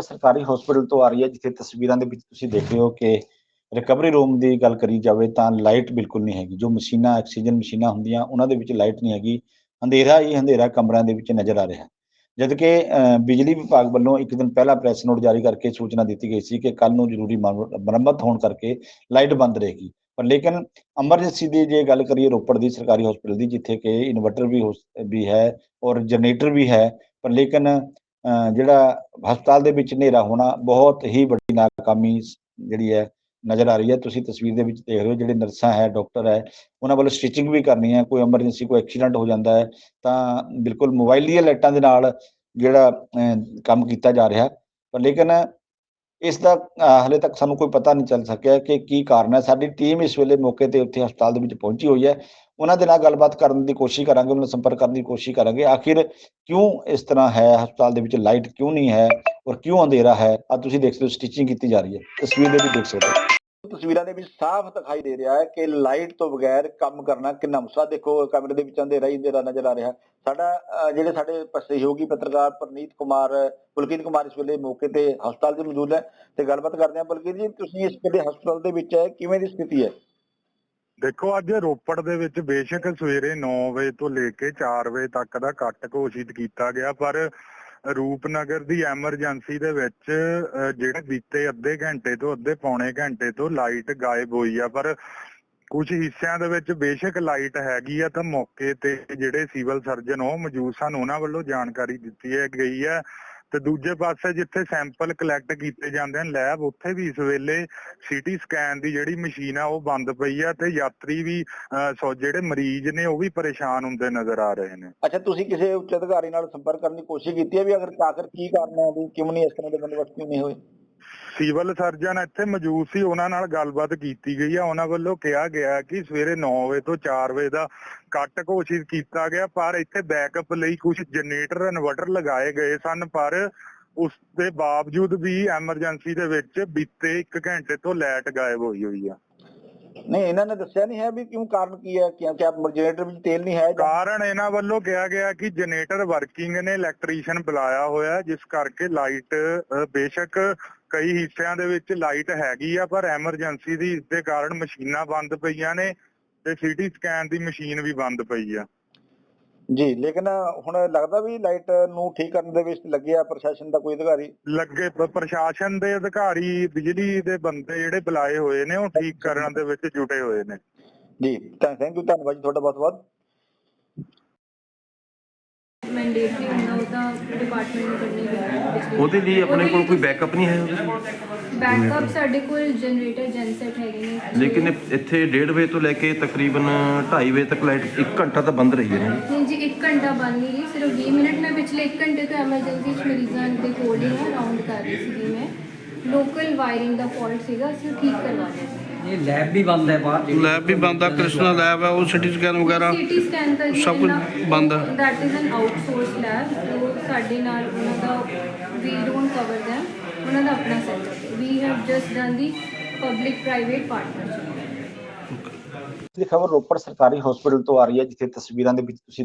ਸਰਕਾਰੀ ਹਸਪੀਟਲ ਤੋਂ ਆ ਰਹੀ ਹੈ ਜਿੱਥੇ ਤਸਵੀਰਾਂ ਦੇ ਵਿੱਚ ਤੁਸੀਂ ਦੇਖ ਰਹੇ ਹੋ ਕਿ ਰਿਕਵਰੀ ਰੂਮ ਦੀ ਗੱਲ ਕਰੀ ਜਾਵੇ ਤਾਂ ਲਾਈਟ ਬਿਲਕੁਲ ਨਹੀਂ ਹੈਗੀ। ਜੋ ਮਸ਼ੀਨਾਂ ਆਕਸੀਜਨ ਮਸ਼ੀਨਾਂ ਹੁੰਦੀਆਂ ਉਹਨਾਂ ਦੇ ਵਿੱਚ ਲਾਈਟ ਨਹੀਂ ਹੈਗੀ। ਅੰਧੇਰਾ ਹੀ ਅੰਧੇਰਾ ਕਮਰਿਆਂ ਦੇ ਵਿੱਚ ਨਜ਼ਰ ਆ ਰਿਹਾ ਜਦਕਿ ਅਹ, ਬਿਜਲੀ ਵਿਭਾਗ ਵੱਲੋਂ ਇੱਕ ਦਿਨ ਪਹਿਲਾਂ ਪ੍ਰੈਸ ਨੋਟ ਜਾਰੀ ਕਰਕੇ ਸੂਚਨਾ ਦਿੱਤੀ ਗਈ ਸੀ ਕਿ ਕੱਲ ਨੂੰ ਜ਼ਰੂਰੀ ਮਰ- ਮੁਰੰਮਤ ਹੋਣ ਕਰਕੇ ਲਾਈਟ ਬੰਦ ਰਹੇਗੀ। ਪਰ ਲੇਕਿਨ ਐਮਰਜੈਂਸੀ ਦੀ ਜੇ ਗੱਲ ਕਰੀਏ ਰੋਪੜ ਦੀ ਸਰਕਾਰੀ ਹਸਪੀਟਲ ਦੀ ਜਿੱਥੇ ਕਿ ਇਨਵਰਟਰ ਵੀ ਹੋ- ਵੀ ਹੈ ਔਰ ਜਨਰੇਟਰ ਵੀ ਹੈ ਪਰ ਲੇਕਿਨ ਜਿਹੜਾ ਹਸਪਤਾਲ ਦੇ ਵਿੱਚ ਹਨੇਰਾ ਹੋਣਾ ਬਹੁਤ ਹੀ ਵੱਡੀ ਨਾਕਾਮੀ ਜਿਹੜੀ ਹੈ ਨਜ਼ਰ ਆ ਰਹੀ ਹੈ। ਤੁਸੀਂ ਤਸਵੀਰ ਦੇ ਵਿੱਚ ਦੇਖ ਰਹੇ ਹੋ ਜਿਹੜੇ ਨਰਸਾਂ ਹੈ ਡਾਕਟਰ ਹੈ ਉਹਨਾਂ ਵੱਲੋਂ ਸਟਿਚਿੰਗ ਵੀ ਕਰਨੀ ਹੈ। ਕੋਈ ਐਮਰਜੈਂਸੀ ਕੋਈ ਐਕਸੀਡੈਂਟ ਹੋ ਜਾਂਦਾ ਹੈ ਤਾਂ ਬਿਲਕੁਲ ਮੋਬਾਈਲ ਦੀਆਂ ਲਾਈਟਾਂ ਦੇ ਨਾਲ ਜਿਹੜਾ ਕੰਮ ਕੀਤਾ ਜਾ ਰਿਹਾ। ਪਰ ਲੇਕਿਨ ਇਸ ਦਾ ਅਹ, ਹਲੇ ਤੱਕ ਸਾਨੂੰ ਕੋਈ ਪਤਾ ਨਹੀਂ ਚੱਲ ਸਕਿਆ ਕਿ ਕੀ ਕਾਰਨ ਹੈ। ਸਾਡੀ ਟੀਮ ਇਸ ਵੇਲੇ ਮੌਕੇ ਤੇ ਉੱਥੇ ਹਸਪਤਾਲ ਦੇ ਵਿੱਚ ਪਹੁੰਚੀ ਹੋਈ ਹੈ। ਉਹਨਾਂ ਦੇ ਨਾਲ ਗੱਲਬਾਤ ਕਰਨ ਦੀ ਕੋਸ਼ਿਸ਼ ਕਰਾਂਗੇ, ਉਹਨਾਂ ਨਾਲ ਸੰਪਰਕ ਕਰਨ ਦੀ ਕੋਸ਼ਿਸ਼ ਕਰਾਂਗੇ। ਆਖਿਰ ਕਿਉਂ ਇਸ ਤਰ੍ਹਾਂ ਹੈ? ਹਸਪਤਾਲ ਦੇ ਵਿੱਚ ਲਾਈਟ ਕਿਉਂ ਨਹੀਂ ਹੈ? ਔਰ ਕਿਉਂ ਅੰਧੇਰਾ ਹੈ? ਆ ਤੁਸੀਂ ਦੇਖ ਸਕਦੇ ਹੋ ਸਟਿਚਿੰਗ ਕੀਤੀ ਜਾ ਰਹੀ ਹੈ। ਤਸਵੀਰ ਦੇ ਵਿੱਚ ਦੇਖ ਸਕਦੇ ਹੋ। ਤਸਵੀਰਾਂ ਦੇ ਵਿੱਚ ਸਾਫ਼ ਦਿਖਾਈ ਦੇ ਰਿਹਾ ਹੈ ਕਿ ਲਾਈਟ ਤੋਂ ਬਗੈਰ ਕੰਮ ਕਰਨਾ ਕਿੰਨਾ ਮੁਸ਼ਕਲ ਦੇਖੋ, ਕਮਰੇ ਦੇ ਵਿੱਚ ਅੰਧੇਰਾ ਹੀ ਅੰਧੇਰਾ ਨਜ਼ਰ ਆ ਰਿਹਾ ਸਾਡਾ ਜਿਹੜੇ ਸਾਡੇ ਸਹਿਯੋਗੀ ਪੱਤਰਕਾਰ ਪ੍ਰਨੀਤ ਕੁਮਾਰ ਪੁਲਕਿਤ ਕੁਮਾਰ ਇਸ ਵੇਲੇ ਮੌਕੇ ਤੇ ਹਸਪਤਾਲ 'ਚ ਮੌਜੂਦ ਹੈ ਤੇ ਗੱਲਬਾਤ ਕਰਦੇ ਹਾਂ। ਪੁਲਕਿਤ ਜੀ, ਤੁਸੀਂ ਇਸ ਵੇਲੇ ਹਸਪਤਾਲ ਦੇ ਵਿੱਚ ਹੈ, ਕਿਵੇਂ ਦੀ ਸਥਿਤੀ ਹੈ? ਦੇਖੋ, ਅੱਜ ਰੋਪੜ ਦੇ ਵਿੱਚ ਬੇਸ਼ੱਕ ਸਵੇਰੇ 9 ਵਜੇ ਤੋਂ ਲੈ ਕੇ 4 ਵਜੇ ਤੱਕ ਦਾ ਕੱਟ ਘੋਸ਼ਿਤ ਕੀਤਾ ਗਿਆ, ਪਰ ਰੂਪਨਗਰ ਦੀ ਐਮਰਜੈਂਸੀ ਦੇ ਵਿੱਚ ਜਿਹੜੇ ਬੀਤੇ ਅੱਧੇ ਘੰਟੇ ਤੋਂ ਅੱਧੇ ਪੌਣੇ ਘੰਟੇ ਤੋਂ ਲਾਈਟ ਗਾਇਬ ਹੋਈ ਆ, ਪਰ ਕੁਝ ਹਿੱਸਿਆਂ ਦੇ ਵਿੱਚ ਬੇਸ਼ੱਕ ਲਾਈਟ ਹੈਗੀ ਆ, ਤਾਂ ਮੌਕੇ ਤੇ ਜਿਹੜੇ ਸਿਵਲ ਸਰਜਨ ਉਹ ਮੌਜੂਦ ਸਨ, ਉਹਨਾਂ ਵੱਲੋਂ ਜਾਣਕਾਰੀ ਦਿੱਤੀ ਹੈ ਗਈ ਹੈ। ਤੇ ਦੂਜੇ ਪਾਸੇ ਜਿੱਥੇ ਸੈਂਪਲ ਕਲੈਕਟ ਕੀਤੇ ਜਾਂਦੇ ਹਨ ਲੈਬ ਉੱਥੇ ਵੀ ਇਸ ਵੇਲੇ ਸੀਟੀ ਸਕੈਨ ਦੀ ਜਿਹੜੀ ਮਸ਼ੀਨ ਆ, ਉਹ ਬੰਦ ਪਈ ਆ ਤੇ ਯਾਤਰੀ ਵੀ ਸੋ ਜਿਹੜੇ ਮਰੀਜ਼ ਨੇ, ਉਹ ਵੀ ਪਰੇਸ਼ਾਨ ਹੁੰਦੇ ਨਜ਼ਰ ਆ ਰਹੇ ਨੇ। ਅੱਛਾ, ਤੁਸੀਂ ਕਿਸੇ ਉੱਚ ਅਧਿਕਾਰੀ ਨਾਲ ਸੰਪਰਕ ਕਰਨ ਦੀ ਕੋਸ਼ਿਸ਼ ਕੀਤੀ ਹੈ ਵੀ ਅਗਰ ਆਖਰ ਕੀ ਕਾਰਨ ਹੈ ਵੀ ਕਿਉਂ ਨਹੀਂ ਇਸ ਤਰ੍ਹਾਂ ਦੇ ਬੰਦੋਬਸਤ ਕਿਉਂ ਨਹੀਂ ਹੋਏ? ਸਿਵਲ ਸਰਜਨ ਇੱਥੇ ਮੌਜੂਦ ਸੀ ਉਹਨਾਂ ਨਾਲ ਗੱਲਬਾਤ ਕੀਤੀ ਗਈ ਆ। ਉਹਨਾਂ ਵੱਲੋਂ ਕਿਹਾ ਗਿਆ ਕਿ ਸਵੇਰੇ 9 ਵਜੇ ਤੋਂ 4 ਵਜੇ ਦਾ ਕੱਟ ਘੋਸ਼ਿਤ ਕੀਤਾ ਗਿਆ ਪਰ ਇੱਥੇ ਬੈਕਅਪ ਲਈ ਕੁਝ ਜਨਰੇਟਰ ਇਨਵਰਟਰ ਲਗਾਏ ਗਏ ਸਨ ਪਰ ਉਸ ਦੇ ਬਾਵਜੂਦ ਵੀ ਐਮਰਜੈਂਸੀ ਦੇ ਵਿੱਚ ਬੀਤੇ 1 ਘੰਟੇ ਤੋਂ ਲਾਈਟ ਗਾਇਬ ਹੋਈ ਹੋਈ ਆ। ਨਹੀਂ ਇਹਨਾਂ ਨੇ ਦੱਸਿਆ ਨਹੀਂ ਹੈ ਵੀ ਕਿਉਂ ਕਾਰਨ ਕੀ ਹੈ? ਕਿ ਕਿਆ ਜਨਰੇਟਰ ਵਿੱਚ ਤੇਲ ਨਹੀਂ ਹੈ ਕਾਰਨ ਇਹਨਾਂ ਵੱਲੋਂ ਕਿਹਾ ਗਿਆ ਕਿ ਜਨਰੇਟਰ ਵਰਕਿੰਗ ਨੇ ਇਲੈਕਟ੍ਰੀਸ਼ੀਅਨ ਬੁਲਾਇਆ ਹੋਇਆ ਜਿਸ ਕਰਕੇ ਲਾਈਟ ਬੇਸ਼ੱਕ ਕਈ ਹਿੱਸਿਆਂ ਦੇ ਵਿੱਚ ਲਾਈਟ ਹੈਗੀ ਆ ਪਰ ਐਮਰਜੈਂਸੀ ਦੀ ਇਸ ਦੇ ਕਾਰਨ ਮਸ਼ੀਨਾਂ ਬੰਦ ਪਈਆਂ ਨੇ ਤੇ ਸੀਟੀ ਸਕੈਨ ਦੀ ਮਸ਼ੀਨ ਵੀ ਬੰਦ ਪਈ ਆ। ਜੀ ਲੇਕਿਨ ਹੁਣ ਲੱਗਦਾ ਵੀ ਲਾਈਟ ਨੂੰ ਠੀਕ ਕਰਨ ਦੇ ਵਿੱਚ ਲੱਗਿਆ ਪ੍ਰਸ਼ਾਸਨ ਦਾ ਕੋਈ ਅਧਿਕਾਰੀ? ਲੱਗੇ ਪ੍ਰਸ਼ਾਸਨ ਦੇ ਅਧਿਕਾਰੀ ਬਿਜਲੀ ਦੇ ਬੰਦੇ ਜਿਹੜੇ ਬੁਲਾਏ ਹੋਏ ਨੇ ਉਹ ਠੀਕ ਕਰਨ ਦੇ ਵਿੱਚ ਜੁਟੇ ਹੋਏ ਨੇ। ਜੀ ਤਾਂ ਥੈਂਕ ਯੂ ਧੰਨਵਾਦ ਜੀ ਤੁਹਾਡਾ ਬਹੁਤ ਬਹੁਤ ਮੈਂਡੇਟਰੀ ਹੁੰਦਾ ਉਹ ਤਾਂ ਡਿਪਾਰਟਮੈਂਟ ਨੂੰ ਕਰਨੀ ਪੈਂਦੀ ਉਹਦੇ ਲਈ ਆਪਣੇ ਕੋਲ ਕੋਈ ਬੈਕਅਪ ਨਹੀਂ ਹੈ ਉਹਦੇ? ਬੈਕਅਪ ਸਾਡੇ ਕੋਲ ਜਨਰੇਟਰ ਜੈਨਸੈਟ ਹੈਗੇ ਨੇ। ਲੇਕਿਨ ਇੱਥੇ 1:30 ਵਜੇ ਤੋਂ ਲੈ ਕੇ ਤਕਰੀਬਨ 2:30 ਵਜੇ ਤੱਕ ਲਾਈਟ 1 ਘੰਟਾ ਤਾਂ ਬੰਦ ਰਹੀ ਹੈ ਨਹੀਂ ਜੀ 1 ਘੰਟਾ ਬੰਦ ਨਹੀਂ ਰਹੀ ਸਿਰਫ 20 ਮਿੰਟ। ਮੈਂ ਪਿਛਲੇ 1 ਘੰਟੇ ਤੋਂ ਐਮਰਜੈਂਸੀ ਚ ਮਰੀਜ਼ਾਂ ਦੇ ਕੋਲ ਹੀ ਹਾਂ ਰਾਉਂਡ ਕਰ ਰਹੀ ਸੀਗੀ ਮੈਂ। ਲੋਕਲ ਵਾਇਰਿੰਗ ਦਾ ਫਾਲਟ ਸੀਗਾ ਅਸੀਂ ਠੀਕ ਕਰਵਾ ਲਿਆ ਸੀ। ਇਹ ਲੈਬ ਵੀ ਬੰਦ ਹੈ ਬਾਹਰ ਜਿਹੜੀ ਲੈਬ ਵੀ ਬੰਦ ਆ ਕ੍ਰਿਸ਼ਨਾ ਲੈਬ ਹੈ ਉਹ ਸਿਟੀ ਸਕੈਨ ਵਗੈਰਾ ਸੀਟੀ ਸਕੈਨ ਤਾਂ ਜੀ ਸਭ ਕੁਝ ਬੰਦ ਹੈ। That is an outsource lab ਉਹ ਸਾਡੇ ਨਾਲ ਉਹਨਾਂ ਦਾ ਵੀ ਡੋਨਟ ਕਵਰ them ਉਹਨਾਂ ਦਾ ਆਪਣਾ ਸੈਟਅਪ ਹੈ। We have just done the public private partnership ਦੀ ਖਬਰ ਰੋਪੜ ਸਰਕਾਰੀ ਹਸਪੀਟਲ ਤੋਂ ਆ ਰਹੀ ਹੈ ਜਿੱਥੇ ਤਸਵੀਰਾਂ ਦੇ ਵਿੱਚ ਤੁਸੀਂ